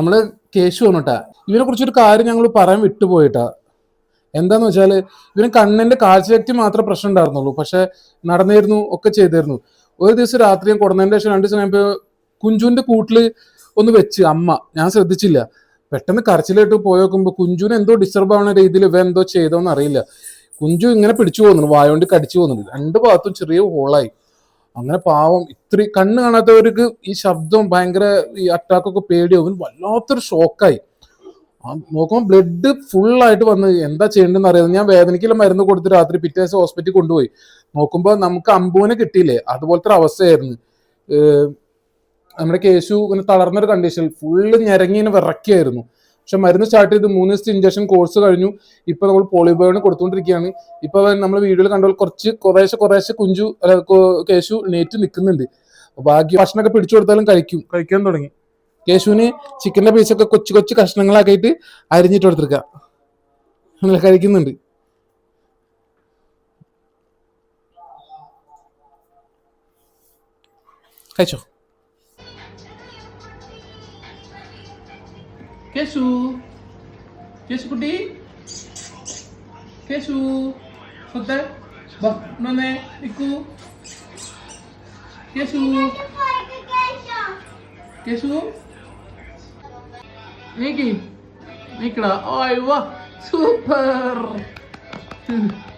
നമ്മൾ കേശു വന്നിട്ടാ. ഇവനെ കുറിച്ചൊരു കാര്യം ഞങ്ങൾ പറയാൻ വിട്ടുപോയിട്ടാ. എന്താന്ന് വെച്ചാൽ ഇവന് കണ്ണിന്റെ കാഴ്ചശക്തി മാത്രമേ പ്രശ്നം ഉണ്ടായിരുന്നുള്ളൂ. പക്ഷെ നടന്നിരുന്നു ഒക്കെ ചെയ്തിരുന്നു. ഒരു ദിവസം രാത്രി ഞാൻ കൊടുന്നതിന്റെ ശേഷം രണ്ട് ദിവസം കുഞ്ചുവിന്റെ കൂട്ടിൽ ഒന്ന് വെച്ച് അമ്മ ഞാൻ ശ്രദ്ധിച്ചില്ല. പെട്ടെന്ന് കരച്ചിലായിട്ട് പോയി നോക്കുമ്പോ കുഞ്ചുവിന് എന്തോ ഡിസ്റ്റർബ് ആവുന്ന രീതിയിൽ ഇവ എന്തോ ചെയ്തോന്ന് അറിയില്ല. കുഞ്ചു ഇങ്ങനെ പിടിച്ചു പോകുന്നുണ്ട് വായോണ്ട് കടിച്ചു പോകുന്നുണ്ട്. രണ്ട് ഭാഗത്തും ചെറിയ ഹോളായി അങ്ങനെ പാവം ഇത്ര കണ്ണ് കാണാത്തവർക്ക് ഈ ശബ്ദം ഭയങ്കര ഈ അറ്റാക്കൊക്കെ പേടിയാവും. വല്ലാത്തൊരു ഷോക്കായി നോക്കുമ്പോൾ ബ്ലഡ് ഫുള്ളായിട്ട് വന്ന് എന്താ ചെയ്യേണ്ടതെന്ന് അറിയാതെ ഞാൻ വേദനയ്ക്കുള്ള മരുന്ന് കൊടുത്ത് രാത്രി പിറ്റേ ദിവസം ഹോസ്പിറ്റലിൽ കൊണ്ടുപോയി. നോക്കുമ്പോൾ നമുക്ക് അമ്പൂനെ കിട്ടിയില്ലേ? അതുപോലത്തെ ഒരു അവസ്ഥയായിരുന്നു. നമ്മുടെ കേശു ഇങ്ങനെ തളർന്നൊരു കണ്ടീഷൻ ഫുള്ള് ഞരങ്ങി ഇങ്ങനെ വിറക്കിയായിരുന്നു. പക്ഷെ മരുന്ന് സ്റ്റാർട്ട് ചെയ്ത് മൂന്ന് ദിവസത്തെ ഇഞ്ചക്ഷൻ കോഴ്സ് കഴിഞ്ഞു. ഇപ്പൊ നമ്മൾ പോളിബയോണ് കൊടുത്തുകൊണ്ടിരിക്കുകയാണ്. ഇപ്പൊ നമ്മൾ വീഡിയോയിൽ കണ്ടാൽ കുറച്ച് കുറേശ്ശെ കുറേശ്ശെ കുഞ്ചു കേശു നേറ്റ് നിൽക്കുന്നുണ്ട്. ബാക്കി ഭക്ഷണമൊക്കെ പിടിച്ചു കൊടുത്താലും കഴിക്കും. കഴിക്കാൻ തുടങ്ങി. കേശുവിന് ചിക്കന്റെ പീസൊക്കെ കൊച്ചു കൊച്ചു കഷ്ണങ്ങളാക്കിയിട്ട് അരിഞ്ഞിട്ട് കൊടുത്തിരിക്കുക അങ്ങനെ കഴിക്കുന്നുണ്ട്. കഴിച്ചോ? കേശു കേശു കുട്ടി കേശു ബാ നന്നേ നിക്കൂ. കേശു കേശു നീക്കി. നീക്കടാ. ഓയ് സൂപ്പർ.